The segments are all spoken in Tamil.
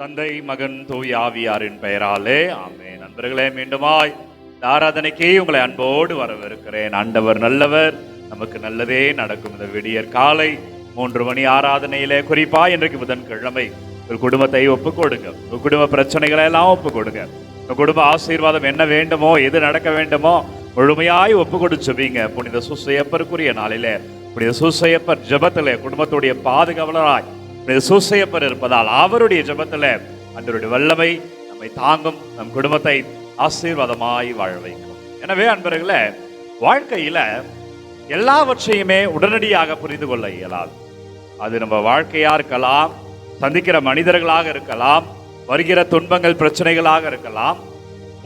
தந்தை மகன் தூய் ஆவியாரின் பெயராலே. ஆமே நண்பர்களே மீண்டுமாய் இந்த ஆராதனைக்கே உங்களை அன்போடு வரவிருக்கிறேன் ஆண்டவர் நல்லவர். நமக்கு நல்லதே நடக்கும். இந்த விடியற் காலை மூன்று மணி ஆராதனையிலே குறிப்பா இன்றைக்கு புதன்கிழமை. ஒரு குடும்பத்தை ஒப்பு கொடுங்க உங்க குடும்ப பிரச்சனைகளை எல்லாம் ஒப்பு கொடுங்க உங்க குடும்ப ஆசீர்வாதம் என்ன வேண்டுமோ எது நடக்க வேண்டுமோ முழுமையாய் ஒப்பு கொடுச்சுவீங்க புனித சுசையப்பருக்குரிய நாளிலே புனித சுசையப்பர் ஜபத்திலே குடும்பத்துடைய பாதுகாவலராய் சூசையப்பர் இருப்பதால் அவருடைய ஜபத்தில் அன்றருடைய வல்லமை நம்மை தாங்கும் நம் குடும்பத்தை ஆசீர்வாதமாய் வாழ வைக்கும். எனவே அன்பர்களே வாழ்க்கையில எல்லாவற்றையுமே உடனடியாக புரிந்து கொள்ள இயலாது. அது நம்ம வாழ்க்கையா இருக்கலாம் சந்திக்கிற மனிதர்களாக இருக்கலாம் வருகிற துன்பங்கள் பிரச்சனைகளாக இருக்கலாம்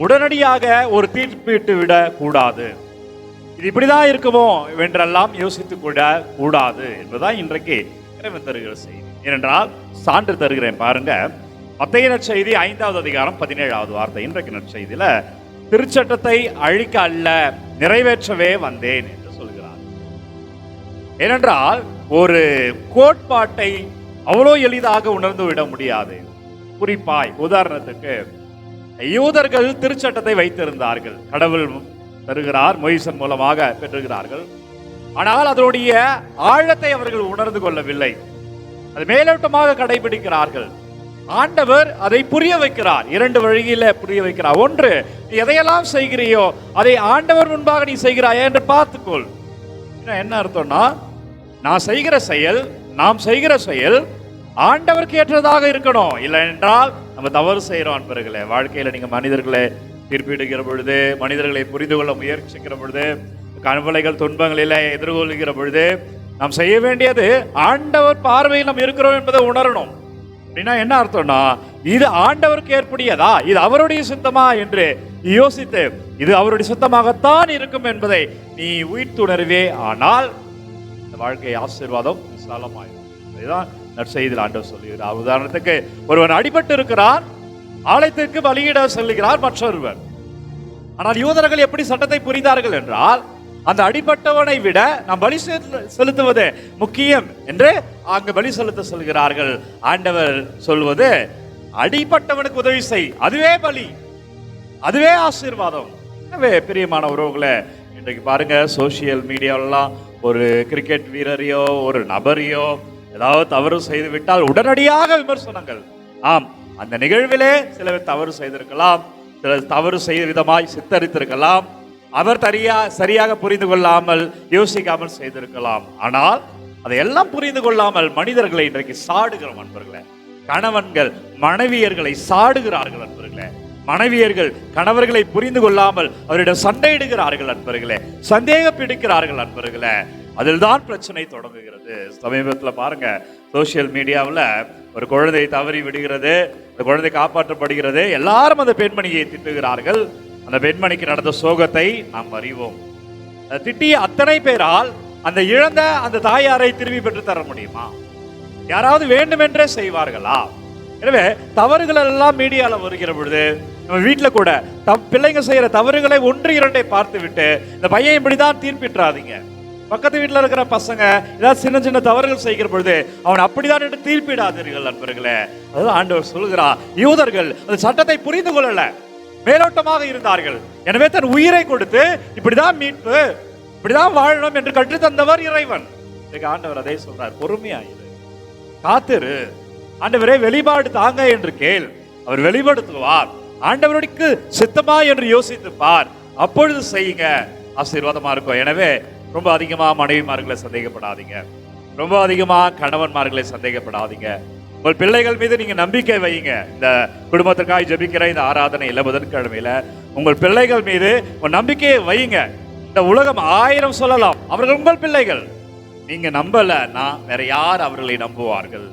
உடனடியாக ஒரு தீர்ப்பிட்டு விட கூடாது. இது இப்படிதான் இருக்குமோ என்றெல்லாம் யோசித்து கூட கூடாது என்பதுதான் இன்றைக்கு இறைவன் தருகிற செய்தி. ஏனென்றால் சான்று தருகிறேன் பாருங்க. மத்திய நற்செய்தி ஐந்தாவது அதிகாரம் பதினேழாவது வார்த்தை. இன்றைக்கு நற்செய்தியில திருச்சட்டத்தை அழிக்க அல்ல நிறைவேற்றவே வந்தேன் என்று சொல்கிறார். ஏனென்றால் ஒரு கோட்பாட்டை அவ்வளோ எளிதாக உணர்ந்து விட முடியாது. குறிப்பாய் உதாரணத்துக்கு யூதர்கள் திருச்சட்டத்தை வைத்திருந்தார்கள். கடவுள் தருகிறார் மொய்சன் மூலமாக பெற்றுகிறார்கள். ஆனால் அதனுடைய ஆழத்தை அவர்கள் உணர்ந்து கொள்ளவில்லை. அது மேலோட்டமாக கடைபிடிக்கிறார்கள். ஆண்டவர் அதை புரிய வைக்கிறார். இரண்டு வழியில புரிய வைக்கிறார். ஒன்று நீ எதையெல்லாம் செய்கிறியோ அதை ஆண்டவர் முன்பாக நீ செய்கிறாயா என்று பார்த்துக்கொள். என்ன- என்ன அர்த்தம்னா நான் செய்கிற செயல் நாம் செய்கிற செயல் ஆண்டவருக்கு ஏற்றதாக இருக்கணும். இல்லை என்றால் நம்ம தவறு செய்கிறோம் அன்பர்களே. வாழ்க்கையில நீங்க மனிதர்களை திருப்பிடுகிற பொழுது மனிதர்களை புரிந்து கொள்ள முயற்சிக்கிற பொழுது கண்வலைகள் துன்பங்களில் எதிர்கொள்கிற பொழுது நாம் செய்ய வேண்டியது ஆண்டவர் பார்வையில் நாம் இருக்கிறோம் என்பதை உணரணும். அப்படின்னா என்ன அர்த்தம்னா இது ஆண்டவருக்கு ஏற்புடையதா? இது அவருடைய சித்தமா என்று யோசித்து இது அவருடைய சித்தமாகத்தான் இருக்கும் என்பதை நீ உயிர்த்துணர்வே ஆனால் இந்த வாழ்க்கை ஆசீர்வாதம் விசாலமாயிரும். இதுதான் நற்செய்தியில் ஆண்டவர் சொல்லுகிறார். உதாரணத்துக்கு ஒருவன் அடிபட்டு இருக்கிறான் ஆலயத்திற்கு பலியிட செல்லுகிறார் மற்றொருவர். ஆனால் யூதர்கள் எப்படி சட்டத்தை புரிந்தார்கள் என்றால் அந்த அடிபட்டவனை விட நாம் பலி செலுத்து- செலுத்துவது முக்கியம் என்று அங்கு பலி செலுத்த சொல்கிறார்கள். ஆண்டவர் சொல்வது அடிபட்டவனுக்கு உதவி செய். அதுவே பலி. அதுவே ஆசீர்வாதம். எனவே பிரியமான உறவுகளை இன்றைக்கு பாருங்க சோசியல் மீடியாவெல்லாம் ஒரு கிரிக்கெட் வீரரையோ ஒரு நபரையோ ஏதாவது தவறு செய்து விட்டால் உடனடியாக விமர்சனங்கள். ஆம் அந்த நிகழ்விலே சிலர் தவறு செய்திருக்கலாம் சிலர் தவறு செய்த விதமாய் சித்தரித்திருக்கலாம். அவர் தரியா சரியாக புரிந்து கொள்ளாமல் யோசிக்காமல் செய்திருக்கலாம். ஆனால் அதையெல்லாம் புரிந்து கொள்ளாமல் மனிதர்களை இன்றைக்கு சாடுகிறோம் அன்பர்களே. கணவன்கள் மனைவியர்களை சாடுகிறார்கள் அன்பர்களே. மனைவியர்கள் கணவர்களை புரிந்து கொள்ளாமல் அவரிடம் சண்டையிடுகிறார்கள் அன்பர்களே. சந்தேகம் பிடிக்கிறார்கள் அன்பர்களே. அதில் தான் பிரச்சனை தொடங்குகிறது. சமீபத்தில் பாருங்க சோசியல் மீடியாவில் ஒரு குழந்தை தவறி விடுகிறது. அந்த குழந்தை காப்பாற்றப்படுகிறது. எல்லாரும் அந்த பெண்மணியை திட்டுகிறார்கள். அந்த பெண்மணிக்கு நடந்த சோகத்தை நாம் அறிவோம். திட்டிய அத்தனை பேரால் அந்த இழந்த அந்த தாயாரை திரும்பி பெற்று தர முடியுமா? யாராவது வேண்டுமென்றே செய்வார்களா? எனவே தவறுகள் எல்லாம் மீடியால வருகிற பொழுது நம்ம வீட்டில் கூட தம் பிள்ளைங்க செய்யற தவறுகளை ஒன்று இரண்டை பார்த்து விட்டு இந்த பையன் இப்படிதான் தீர்ப்பிட்டுறாதீங்க பக்கத்து வீட்டில் இருக்கிற பசங்க ஏதாவது சின்ன சின்ன தவறுகள் செய்கிற பொழுது அவன் அப்படிதான் என்று தீர்ப்பிடாதீர்கள் நண்பர்களே. அதுதான் ஆண்டவர் சொல்கிறார் யூதர்கள் அந்த சட்டத்தை புரிந்து கொள்ளல. மேலோட்டமாக இருந்தார்கள். எனவே தன் உயிரை கொடுத்து இப்படிதான் மீட்பு இப்படிதான் வாழணும் என்று கற்றுத்தந்தவர் இறைவன். ஆண்டவர் அதே சொல்றார் பொறுமையாயிரு. காத்திரு. ஆண்டவரே வெளிப்பாடு தாங்க என்று கேள். அவர் வெளிப்படுத்துவார். ஆண்டவருக்கு சித்தமா என்று யோசித்து பார் அப்பொழுது செய்யுங்க. ஆசீர்வாதமா இருக்கும். எனவே ரொம்ப அதிகமா மனைவிமார்களை சந்தேகப்படாதீங்க. ரொம்ப அதிகமா கணவன்மார்களை சந்தேகப்படாதீங்க. உங்கள் பிள்ளைகள் மீது நீங்க நம்பிக்கை வையுங்க. இந்த குடும்பத்திற்காக ஜபிக்கிற இந்த ஆராதனை இல்ல புதன்கிழமையில உங்கள் பிள்ளைகள் மீது உங்கள் நம்பிக்கையை வையுங்க. இந்த உலகம் ஆயிரம் சொல்லலாம். அவர்கள் உங்கள் பிள்ளைகள். நீங்க நான் வேற யார் அவர்களை நம்புவார்கள்?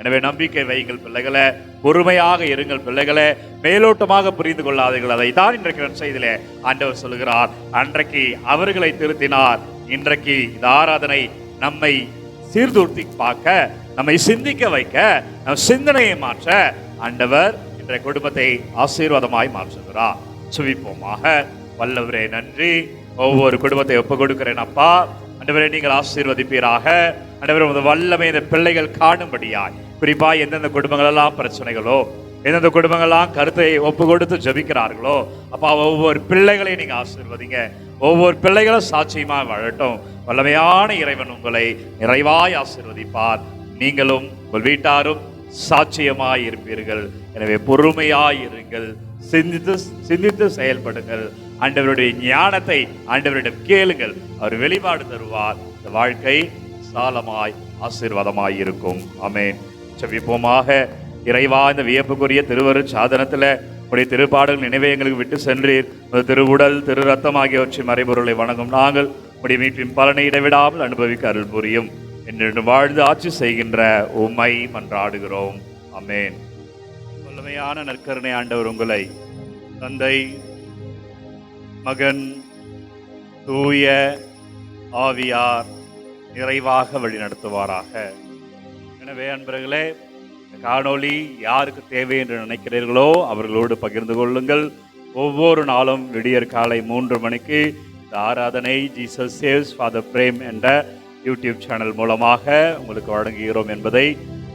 எனவே நம்பிக்கை வையுங்கள் பிள்ளைகளை. பொறுமையாக இருங்கள் பிள்ளைகளை. மேலோட்டமாக புரிந்து கொள்ளாதீர்கள். அதை தான் இன்றைக்கு செய்திலே ஆண்டவர் சொல்லுகிறார். அன்றைக்கு அவர்களை திருத்தினார். இன்றைக்கு இந்த ஆராதனை நம்மை சீர்தூர்த்தி பார்க்க நம்மை சிந்திக்க வைக்க நம் சிந்தனையை மாற்ற ஆண்டவர் இன்றைய குடும்பத்தை ஆசீர்வாதமாய் மாற்றுகிறார். சுவிப்போமாக. வல்லவரே நன்றி. ஒவ்வொரு குடும்பத்தை ஒப்பு கொடுக்கிறேன் அப்பா. அண்டவரே நீங்கள் ஆசீர்வதிப்பீராக. அண்டவரே உமது வல்லமை இந்த பிள்ளைகள் காணும்படியாய். குறிப்பாக எந்தெந்த குடும்பங்களெல்லாம் பிரச்சனைகளோ எந்தெந்த குடும்பங்கள்லாம் கருத்தை ஒப்பு கொடுத்து ஜபிக்கிறார்களோ அப்பா ஒவ்வொரு பிள்ளைகளையும் நீங்கள் ஆசீர்வதிங்க. ஒவ்வொரு பிள்ளைகளும் சாட்சியமா வாழட்டும். வல்லமையான இறைவன் உங்களை நிறைவாய் ஆசிர்வதிப்பார். நீங்களும் உங்கள் வீட்டாரும் சாட்சியமாய் இருப்பீர்கள். எனவே பொறுமையாய் இருங்கள். சிந்தித்து சிந்தித்து செயல்படுங்கள். ஆண்டவருடைய ஞானத்தை ஆண்டவரிடம் கேளுங்கள். அவர் வெளிப்பாடு தருவார். இந்த வாழ்க்கை சாலமாய் ஆசீர்வாதமாய் இருக்கும். அமேன் செவிப்போமாக இறைவா இந்த வியப்புக்குரிய திருவரு சாதனத்துல உடைய திருப்பாடல் நினைவை எங்களுக்கு விட்டு சென்றீர். திருவுடல் திரு ரத்தம் ஆகியவற்றை மறைபொருளை வணங்கும் நாங்கள் உடைய மீட்பின் பலனை இடைவிடாமல் அனுபவிக்க அருள் புரியும். என்று வாழ்ந்து ஆட்சி செய்கின்ற உம்மை மன்றாடுகிறோம். அமேன் வல்லமையான நற்கருணை ஆண்டவர் உங்களை தந்தை மகன் தூய ஆவியார் நிறைவாக வழிநடத்துவாராக. எனவே அன்பர்களே காணொளி யாருக்கு தேவை என்று நினைக்கிறீர்களோ அவர்களோடு பகிர்ந்து கொள்ளுங்கள். ஒவ்வொரு நாளும் விடியற் காலை மூன்று மணிக்கு இந்த ஆராதனை ஜீசஸ் சேவ்ஸ் ஃபாதர் பிரேம் என்ற யூடியூப் சேனல் மூலமாக உங்களுக்கு வழங்குகிறோம் என்பதை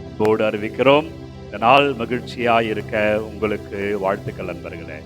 அன்போடு அறிவிக்கிறோம். இந்த நாள் மகிழ்ச்சியாக இருக்க உங்களுக்கு வாழ்த்துக்கள் நண்பர்களே.